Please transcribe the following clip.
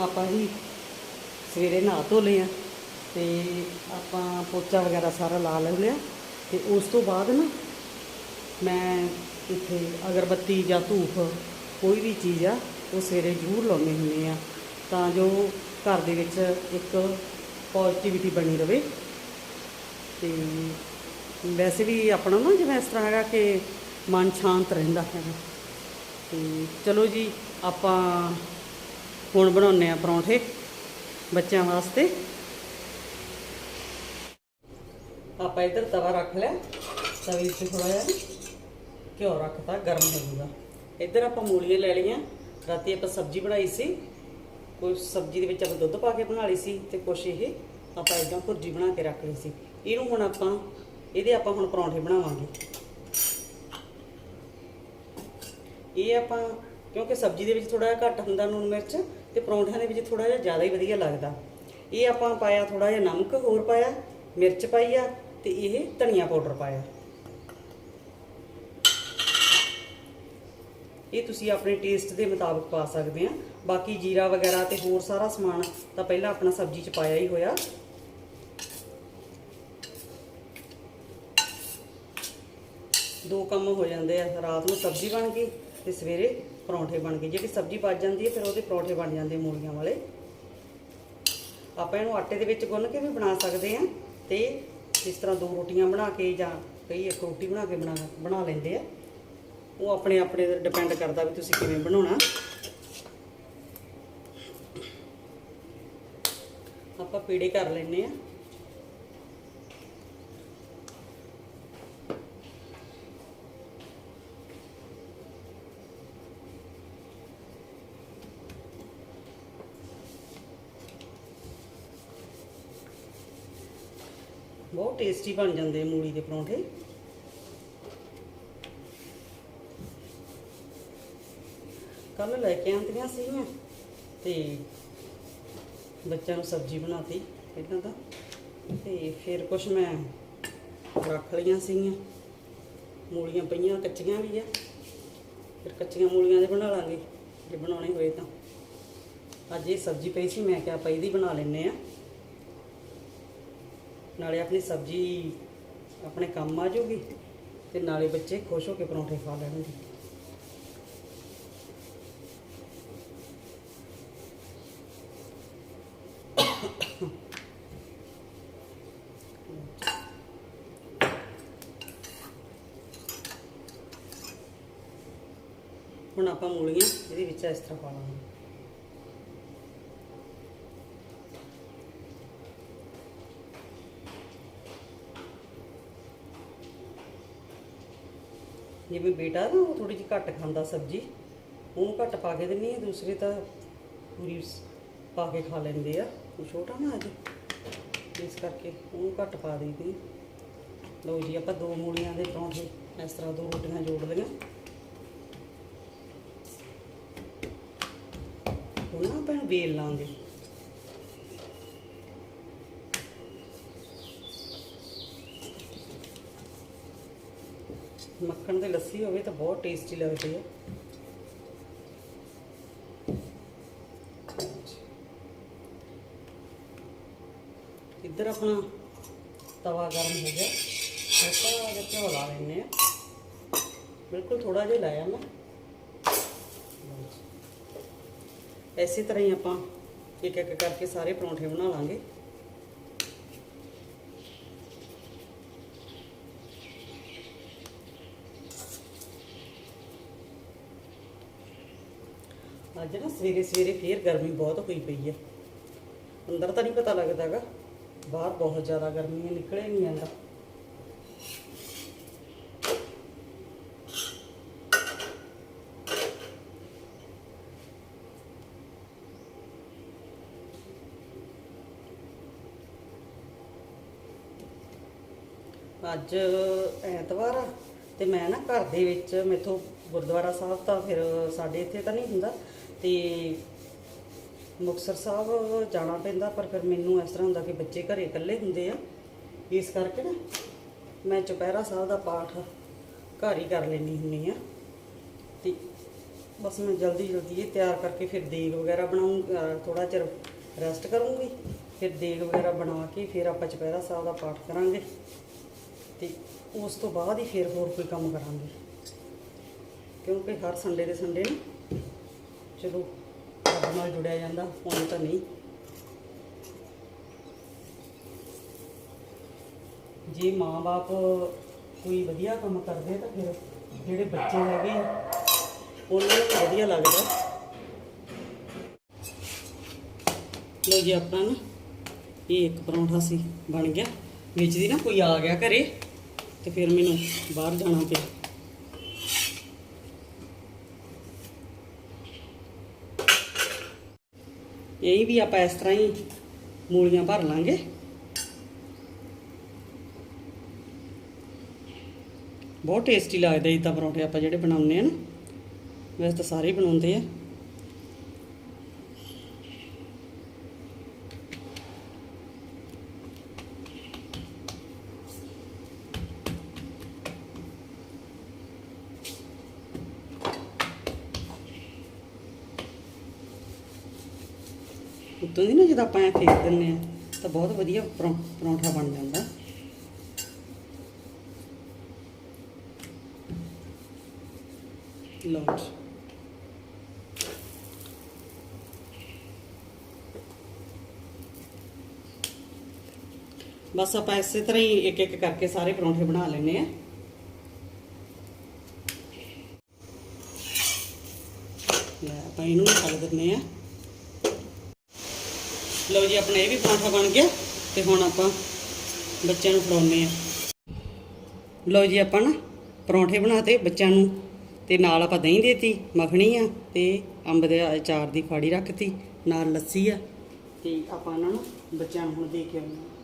ਆਪਾਂ ਹੀ ਸਵੇਰੇ ਨਹਾ ਧੋ ਲਏ ਆ ਤੇ ਆਪਾਂ ਪੋਚਾ ਵਗੈਰਾ ਸਾਰਾ ਲਾ ਲੈਂਦੇ ਲਿਆ ਤੇ ਉਸ ਤੋਂ ਬਾਅਦ ਨਾ ਮੈਂ ਇੱਥੇ ਅਗਰਬੱਤੀ ਜਾਂ ਧੂਫ ਕੋਈ ਵੀ ਚੀਜ਼ ਆ, ਉਹ ਸਵੇਰੇ ਜ਼ਰੂਰ ਲਾਉਂਦੇ ਹੁੰਦੇ ਆ। ਤਾਂ ਜੋ ਘਰ ਦੇ ਵਿੱਚ ਇੱਕ ਪੋਜ਼ਿਟਿਵਿਟੀ ਬਣੀ ਰਵੇ। ਤੇ ਵੈਸੇ ਵੀ ਆਪਣਾ ਨਾ ਜਿਵੇਂ ਇਸ ਤਰ੍ਹਾਂ ਹੈਗਾ ਕਿ ਮਨ ਸ਼ਾਂਤ ਰਹਿੰਦਾ ਹੈਗਾ। ਤੇ ਚਲੋ ਜੀ, ਆਪਾਂ ਹੁਣ ਬਣਾਉਂਦੇ ਆ ਪਰੌਂਠੇ ਬੱਚਿਆਂ ਵਾਸਤੇ। ਆਪਾਂ ਇੱਧਰ ਤਵਾ ਰੱਖ ਲਿਆ। ਤਵੇ 'ਤੇ ਥੋੜਾ ਜਿਹਾ ਘਿਓ ਰੱਖਤਾ, ਗਰਮ ਹੋ ਜਾਊਗਾ। ਇੱਧਰ ਆਪਾਂ ਮੂਲੀਆਂ ਲੈ ਲਈਆਂ। ਰਾਤੀ ਆਪਾਂ ਸਬਜ਼ੀ ਬਣਾਈ ਸੀ। ਕੋਈ ਸਬਜ਼ੀ ਦੇ ਵਿੱਚ ਆਪਾਂ ਦੁੱਧ ਪਾ ਕੇ ਬਣਾ ਲਈ ਸੀ ਤੇ ਕੁਛ ਇਹ ਆਪਾਂ ਇਦਾਂ ਭੁਰਜੀ ਬਣਾ ਕੇ ਰੱਖ ਲਈ ਸੀ। ਇਹਨੂੰ ਹੁਣ ਆਪਾਂ, ਇਹਦੇ ਆਪਾਂ ਹੁਣ ਪਰੌਂਠੇ ਬਣਾਵਾਂਗੇ। ਇਹ ਆਪਾਂ ਕਿਉਂਕਿ ਸਬਜ਼ੀ ਦੇ ਵਿੱਚ ਥੋੜਾ ਜਿਹਾ ਘੱਟ ਹੁੰਦਾ ਨੂਣ ਮਿਰਚ ਤੇ ਪਰੌਂਠਿਆਂ ਦੇ ਵਿੱਚ ਥੋੜਾ ਜਿਹਾ ਜ਼ਿਆਦਾ ਹੀ ਵਧੀਆ ਲੱਗਦਾ। ਇਹ ਆਪਾਂ ਪਾਇਆ ਥੋੜਾ ਜਿਹਾ ਨਮਕ, ਹੋਰ ਪਾਇਆ, ਮਿਰਚ ਪਾਈ ਆ ਤੇ ਇਹ ਧਨੀਆ ਪਾਊਡਰ ਪਾਇਆ। ਇਹ ਤੁਸੀਂ ਆਪਣੇ ਟੇਸਟ ਦੇ ਮੁਤਾਬਕ ਪਾ ਸਕਦੇ ਆ। ਬਾਕੀ ਜੀਰਾ ਵਗੈਰਾ ਤੇ ਹੋਰ ਸਾਰਾ ਸਮਾਨ ਤਾਂ ਪਹਿਲਾਂ ਆਪਣਾ ਸਬਜ਼ੀ ਚ ਪਾਇਆ ਹੀ ਹੋਇਆ। ਦੋ ਕੰਮ ਹੋ ਜਾਂਦੇ ਆ, ਰਾਤ ਨੂੰ ਸਬਜ਼ੀ ਬਣ ਗਈ ਤੇ ਸਵੇਰੇ ਪਰੌਂਠੇ ਬਣ ਗਏ। ਜਿਹੜੀ ਸਬਜ਼ੀ ਬਚ ਜਾਂਦੀ ਹੈ, ਫਿਰ ਉਹਦੇ ਪਰੌਂਠੇ ਬਣ ਜਾਂਦੇ ਮੂਲੀਆਂ ਵਾਲੇ। ਆਪਾਂ ਇਹਨੂੰ ਆਟੇ ਦੇ ਵਿੱਚ ਗੁੰਨ ਕੇ ਵੀ ਬਣਾ ਸਕਦੇ ਆ ਤੇ ਇਸ ਤਰ੍ਹਾਂ ਦੋ ਰੋਟੀਆਂ ਬਣਾ ਕੇ ਜਾਂ ਕਈ ਇੱਕ ਰੋਟੀ ਬਣਾ ਕੇ ਬਣਾ ਬਣਾ ਲੈਂਦੇ ਆ। ਉਹ ਆਪਣੇ ਆਪਣੇ ਤੇ ਡਿਪੈਂਡ ਕਰਦਾ ਵੀ ਤੁਸੀਂ ਕਿਵੇਂ ਬਣਾਉਣਾ। ਆਪਾਂ ਪੀੜੇ ਕਰ ਲੈਨੇ ਆ ਬਹੁਤ ਟੇਸਟੀ ਬਣ ਜਾਂਦੇ ਮੂਲੀ ਦੇ ਪਰੌਂਠੇ। ਕੱਲ ਲੈ ਕੇ ਆਂਦੀਆਂ ਸੀਗੀਆਂ ਤੇ ਬੱਚਿਆਂ ਨੂੰ ਸਬਜ਼ੀ ਬਣਾਤੀ ਇਹਨਾਂ ਦਾ ਤੇ ਫਿਰ ਕੁਛ ਮੈਂ ਰੱਖ ਲਈਆਂ ਸੀਗੀਆਂ। ਮੂਲੀਆਂ ਪਈਆਂ, ਕੱਚੀਆਂ ਵੀ ਆ। ਫਿਰ ਕੱਚੀਆਂ ਮੂਲੀਆਂ ਦੇ ਬਣਾ ਲਾਂਗੇ, ਜੇ ਬਣਾਉਣੇ ਹੋਏ ਤਾਂ। ਅੱਜ ਇਹ ਸਬਜ਼ੀ ਪਈ ਸੀ, ਮੈਂ ਕਿਹਾ ਆਪਾਂ ਇਹਦੀ ਬਣਾ ਲੈਨੇ ਆ ਨਾਲੇ ਆਪਣੀ ਸਬਜ਼ੀ ਆਪਣੇ ਕੰਮ ਆ ਜਾਊਗੀ ਤੇ ਨਾਲੇ ਬੱਚੇ ਖੁਸ਼ ਹੋ ਕੇ ਪਰੌਂਠੇ ਖਾ ਲੈਣਗੇ। ਹੁਣ ਆਪਾਂ ਮੂਲੀਆਂ ਇਹਦੇ ਵਿੱਚ ਇਸ ਤਰ੍ਹਾਂ ਪਾ ਲਾਂਗੇ। ਜਿਵੇਂ ਬੇਟਾ ਨਾ ਉਹ ਥੋੜੀ ਜਿਹੀ ਘੱਟ ਖਾਂਦਾ ਸਬਜ਼ੀ, ਉਹਨੂੰ ਘੱਟ ਪਾ ਕੇ ਦਿੰਨੀ ਆ ਦੂਸਰੇ ਤਾਂ ਪੂਰੀ ਪਾ ਕੇ ਖਾ ਲੈਂਦੇ ਆ, ਉਹ ਛੋਟਾ ਨਾ ਅਜੇ। ਇਸ ਕਰਕੇ ਉਹਨੂੰ ਘੱਟ ਪਾ ਦਈਦੀ ਲਓ ਜੀ, ਆਪਾਂ ਦੋ ਮੂਲੀਆਂ ਦੇ ਪਰੌਂਠੇ, ਇਸ ਤਰ੍ਹਾਂ ਦੋ ਰੋਟੀਆਂ ਜੋੜ ਲਈਆਂ। ਹੁਣ ਨਾ ਆਪਾਂ ਇਹਨੂੰ ਵੇਲ ਲਾਂਗੇ। ਮੱਖਣ ਦੀ ਲੱਸੀ ਹੋਵੇ ਤਾਂ ਬਹੁਤ ਟੇਸਟੀ ਲੱਗਦੀ ਹੈ। ਇੱਧਰ ਆਪਣਾ ਤਵਾ ਗਰਮ ਹੋ ਗਿਆ। ਹਲਕਾ ਜਿਹਾ ਘਿਓ ਲਾ ਲੈਂਦੇ ਆ ਬਿਲਕੁਲ ਥੋੜਾ ਜਿਹਾ ਲਾਇਆ ਮੈਂ। ਐਸੀ ਤਰ੍ਹਾਂ ਹੀ ਆਪਾਂ ਇੱਕ ਇੱਕ ਕਰਕੇ ਸਾਰੇ ਪਰੌਂਠੇ ਬਣਾ ਲਾਂਗੇ। ਅੱਜ ਨਾ ਸਵੇਰੇ ਸਵੇਰੇ ਫੇਰ ਗਰਮੀ ਬਹੁਤ ਹੋਈ ਪਈ ਹੈ ਅੰਦਰ ਤਾਂ ਨਹੀਂ ਪਤਾ ਲੱਗਦਾਗਾ। ਬਾਹਰ ਬਹੁਤ ਜ਼ਿਆਦਾ ਗਰਮੀ ਹੈ ਨਿਕਲੇ ਨਹੀਂ ਜਾਂਦਾ। ਅੱਜ ਐਤਵਾਰ ਆ ਤੇ ਮੈਂ ਨਾ ਘਰ ਦੇ ਵਿੱਚ ਮੇਥੋਂ ਗੁਰਦੁਆਰਾ ਸਾਹਿਬ ਤਾਂ ਫਿਰ ਸਾਡੇ ਇੱਥੇ ਤਾਂ ਨਹੀਂ ਹੁੰਦਾ। ਤੇ ਮੁਕਤਸਰ ਸਾਹਿਬ ਜਾਣਾ ਪੈਂਦਾ, ਪਰ ਫਿਰ ਮੈਨੂੰ ਇਸ ਤਰ੍ਹਾਂ ਹੁੰਦਾ ਕਿ ਬੱਚੇ ਘਰੇ ਇਕੱਲੇ ਹੁੰਦੇ ਆ। ਇਸ ਕਰਕੇ ਨਾ ਮੈਂ ਚੁਪਹਿਰਾ ਸਾਹਿਬ ਦਾ ਪਾਠ ਘਰ ਹੀ ਕਰ ਲੈਣੀ ਹੁੰਨੀ ਆ ਤੇ ਬਸ ਮੈਂ ਜਲਦੀ ਜਲਦੀ ਇਹ ਤਿਆਰ ਕਰਕੇ ਫਿਰ ਦੇਗ ਵਗੈਰਾ ਬਣਾਉਂ ਥੋੜਾ ਚਿਰ ਰੈਸਟ ਕਰੂੰਗੀ, ਫਿਰ ਦੇਗ ਵਗੈਰਾ ਬਣਾ ਕੇ ਫਿਰ ਆਪਾਂ ਚੁਪਹਿਰਾ ਸਾਹਿਬ ਦਾ ਪਾਠ ਕਰਾਂਗੇ। ਤੇ ਉਸ ਤੋਂ ਬਾਅਦ ਹੀ ਫਿਰ ਹੋਰ ਕੋਈ ਕੰਮ ਕਰਾਂਗੇ। ਕਿਉਂਕਿ ਹਰ ਸੰਡੇ ਦੇ ਸੰਡੇ ਨੂੰ ਚਲੋ, ਰੱਬ ਨਾਲ ਜੁੜਿਆ ਜਾਂਦਾ, ਹੁਣ ਤਾਂ ਨਹੀਂ। ਜੇ ਮਾਂ-ਬਾਪ ਕੋਈ ਵਧੀਆ ਕੰਮ ਕਰਦੇ ਤਾਂ ਫਿਰ ਜਿਹੜੇ ਬੱਚੇ ਹੈਗੇ ਆ, ਉਹਨਾਂ ਨੂੰ ਵਧੀਆ ਲੱਗਦਾ। ਲੋ ਜੀ, ਆਪਣਾ ਨਾ ਇਹ ਇੱਕ ਪਰੌਂਠਾ ਸੀ, ਬਣ ਗਿਆ। ਵਿੱਚ ਦੀ ਨਾ ਕੋਈ ਆ ਗਿਆ ਘਰੇ, ਤੇ ਫਿਰ ਮੈਨੂੰ ਬਾਹਰ ਜਾਣਾ ਪਿਆ। ਇਹ ਵੀ ਆਪਾਂ ਇਸ ਤਰ੍ਹਾਂ ਹੀ ਮੂਲੀਆਂ ਭਰ ਲਾਂਗੇ। ਬਹੁਤ ਟੇਸਟੀ ਲੱਗਦਾ ਇਦਾਂ ਪਰੌਂਠੇ ਆਪਾਂ ਜਿਹੜੇ ਬਣਾਉਂਦੇ ਆ ਨਾ, ਵੈਸੇ ਤਾਂ ਸਾਰੇ ਹੀ ਬਣਾਉਂਦੇ ਆ। ਉੱਤੋਂ ਦੀ ਨਾ ਜਦੋਂ ਆਪਾਂ ਐ ਫੇਕ ਦਿੰਨੇ ਆ ਤਾਂ ਬਹੁਤ ਵਧੀਆ ਪਰੌਂਠਾ ਬਣ ਜਾਂਦਾ। ਲਓ ਬਸ ਆਪਾਂ ਇਸੇ ਤਰ੍ਹਾਂ ਹੀ ਇੱਕ ਇੱਕ ਕਰਕੇ ਸਾਰੇ ਪਰੌਂਠੇ ਬਣਾ ਲੈਨੇ ਆ ਆਪਾਂ ਇਹਨੂੰ ਵੀ ਛੱਡ ਦਿੰਨੇ ਆ ਲਓ ਜੀ, ਆਪਣਾ ਇਹ ਵੀ ਪਰੌਂਠਾ ਬਣ ਗਿਆ ਤੇ ਹੁਣ ਆਪਾਂ ਬੱਚਿਆਂ ਨੂੰ ਖਿਲਾਉਂਦੇ ਆ ਲਓ ਜੀ, ਆਪਾਂ ਨਾ ਪਰੌਂਠੇ ਬਣਾਤੇ ਬੱਚਿਆਂ ਨੂੰ ਤੇ ਨਾਲ ਆਪਾਂ ਦਹੀਂ ਦੇਤੀ, ਮੱਖਣੀ ਆ ਤੇ ਅੰਬ ਦੇ ਅਚਾਰ ਦੀ ਫਾੜੀ ਰੱਖਤੀ, ਨਾਲ ਲੱਸੀ ਆ ਤੇ ਆਪਾਂ ਇਹਨਾਂ ਨੂੰ ਬੱਚਿਆਂ ਨੂੰ ਹੁਣ ਦੇ ਕੇ ਆਉਂਦੇ ਹਾਂ।